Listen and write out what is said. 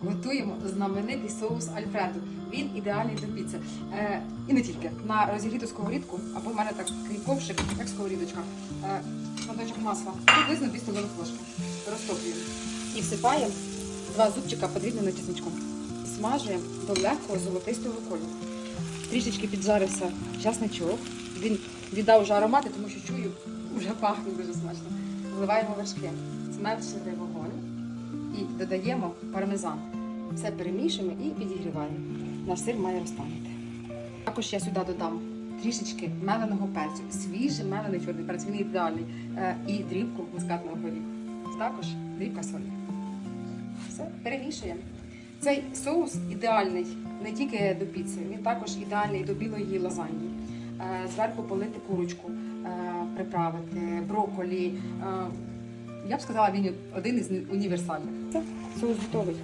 готуємо знаменитий соус Альфредо. Він ідеальний до піци. Е, і не тільки на розігріту сковорідку, або в мене такий ковшик, як сковорідочка. Е, шматочок масла, приблизно 2 столових ложки. Розтоплюємо. І всипаємо два зубчика подрібненим чесничком. Смажуємо до легкого золотистого кольору. Трішечки піджарився часничок. Він віддав вже аромати, тому що чую, вже пахне дуже смачно. Вливаємо вершки, зменшили вогонь додаємо пармезан. Все перемішуємо і підігріваємо. Наш сир має розтанути. Також я сюди додам трішечки меленого перцю, свіжий мелений чорний перець, він ідеальний. Е, і дрібку мускатного горіху. Також дрібка солі. Все, перемішуємо. Цей соус ідеальний не тільки до піци, він також ідеальний до білої лазаньї. Е, Зверху полити курочку, е, приправити, брокколі. Я б сказала, він один із універсальних. Соус готовий.